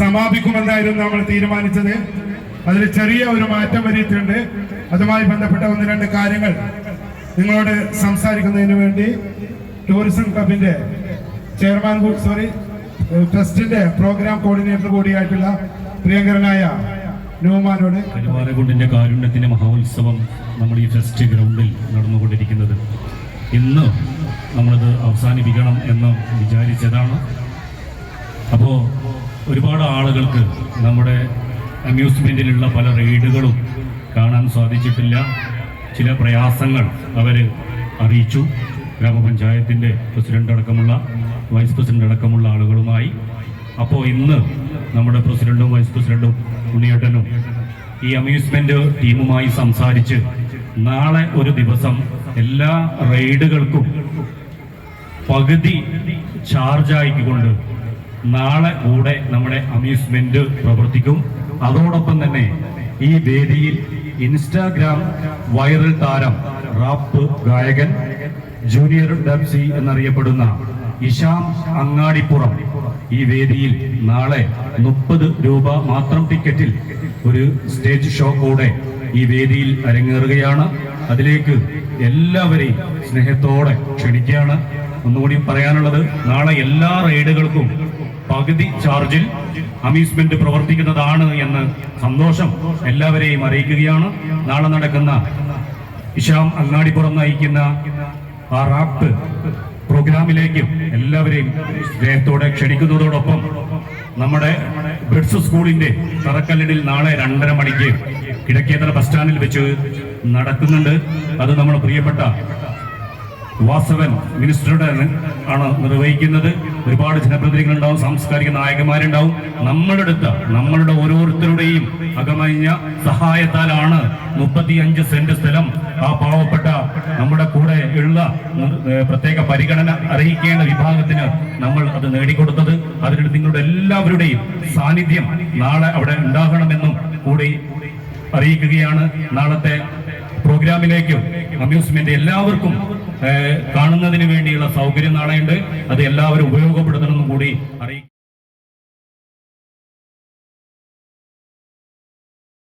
സമാപിക്കുമെന്നായിരുന്നു നമ്മൾ തീരുമാനിച്ചത്. അതിൽ ചെറിയ ഒരു മാറ്റം വരുത്തിയിട്ടുണ്ട് അതുമായി ബന്ധപ്പെട്ട ഒന്ന് രണ്ട് കാര്യങ്ങൾ നിങ്ങളോട് സംസാരിക്കുന്നതിന് വേണ്ടി ടൂറിസം ക്ലബിന്റെ ചെയർമാൻ സോറി ട്രസ്റ്റിന്റെ പ്രോഗ്രാം കോർഡിനേറ്റർ കൂടിയായിട്ടുള്ള പ്രിയങ്കരനായ ന്യൂമാനോട് കരുവാരകുണ്ടിന്റെ കാരുണ്യത്തിന്റെ മഹോത്സവം നമ്മൾ ഈ ഫെസ്റ്റ് ഗ്രൗണ്ടിൽ നടന്നുകൊണ്ടിരിക്കുന്നത്. ഇന്ന് നമ്മളത് അവസാനിപ്പിക്കണം എന്ന് വിചാരിച്ചതാണ്. അപ്പോൾ ഒരുപാട് ആളുകൾക്ക് നമ്മുടെ അമ്യൂസ്മെന്റിലുള്ള പല റെയ്ഡുകളും കാണാൻ സാധിച്ചിട്ടില്ല. ചില പ്രയാസങ്ങൾ അവർ അറിയിച്ചു. ഗ്രാമപഞ്ചായത്തിന്റെ പ്രസിഡന്റ് അടക്കമുള്ള വൈസ് പ്രസിഡന്റ് അടക്കമുള്ള ആളുകളുമായി. അപ്പോൾ ഇന്ന് നമ്മുടെ പ്രസിഡന്റും വൈസ് പ്രസിഡന്റും ഉണ്ണിയേട്ടനും ഈ അമ്യൂസ്മെന്റ് ടീമുമായി സംസാരിച്ച് നാളെ ഒരു ദിവസം എല്ലാ റെയ്ഡുകൾക്കും പകുതി ചാർജ് ആയിക്കൊണ്ട് നാളെ കൂടെ നമ്മുടെ അമ്യൂസ്മെന്റ് പ്രവർത്തിക്കും. അതോടൊപ്പം തന്നെ ഈ വേദിയിൽ ഇൻസ്റ്റാഗ്രാം വൈറൽ താരം റാപ്പ് ഗായകൻ ജൂനിയർ ഡബ്സി എന്നറിയപ്പെടുന്ന ഇഷാം അങ്ങാടിപ്പുറം ഈ വേദിയിൽ നാളെ മുപ്പത് രൂപ മാത്രം ടിക്കറ്റിൽ ഒരു സ്റ്റേജ് ഷോ കൂടെ ഈ വേദിയിൽ അരങ്ങേറുകയാണ്. അതിലേക്ക് എല്ലാവരെയും സ്നേഹത്തോടെ ക്ഷണിക്കുകയാണ്. ഒന്നുകൂടി പറയാനുള്ളത് നാളെ എല്ലാ റൈഡുകൾക്കും പകുതി ചാർജിൽ അമ്യൂസ്മെന്റ് പ്രവർത്തിക്കുന്നതാണ് എന്ന് സന്തോഷം എല്ലാവരെയും അറിയിക്കുകയാണ്. നാളെ നടക്കുന്ന ഇഷാം അങ്ങാടിപ്പുറം നയിക്കുന്ന ആ റാപ്പ് പ്രോഗ്രാമിലേക്കും എല്ലാവരെയും സ്നേഹത്തോടെ ക്ഷണിക്കുന്നതോടൊപ്പം നമ്മുടെ ബ്രിഡ്സ് സ്കൂളിന്റെ തറക്കല്ലിടിൽ നാളെ രണ്ടര മണിക്ക് കിഴക്കേതല ബസ് സ്റ്റാൻഡിൽ വെച്ച് നടക്കുന്നുണ്ട്. അത് നമ്മുടെ പ്രിയപ്പെട്ട വാസവൻ മിനിസ്റ്ററുടെ ആണ് നിർവഹിക്കുന്നത്. ഒരുപാട് ജനപ്രതിനിധികളുണ്ടാവും സാംസ്കാരിക നായകന്മാരുണ്ടാവും. നമ്മളുടെ അടുത്ത് നമ്മളുടെ ഓരോരുത്തരുടെയും അകമഴിഞ്ഞ സഹായത്താലാണ് മുപ്പത്തി അഞ്ച് സെന്റ് സ്ഥലം ആ പാവപ്പെട്ട നമ്മുടെ കൂടെ ഉള്ള പ്രത്യേക പരിഗണന അറിയിക്കേണ്ട വിഭാഗത്തിന് നമ്മൾ അത് നേടിക്കൊടുത്തത്. അതിന് നിങ്ങളുടെ എല്ലാവരുടെയും സാന്നിധ്യം നാളെ അവിടെ ഉണ്ടാകണമെന്നും കൂടി അറിയിക്കുകയാണ്. നാളത്തെ പ്രോഗ്രാമിലേക്കും അമ്യൂസ്മെന്റ് എല്ലാവർക്കും കാണുന്നതിന് വേണ്ടിയുള്ള സൗകര്യം നാളെയുണ്ട്. അത് എല്ലാവരും ഉപയോഗപ്പെടുത്തണമെന്നും കൂടി അറിയിക്കും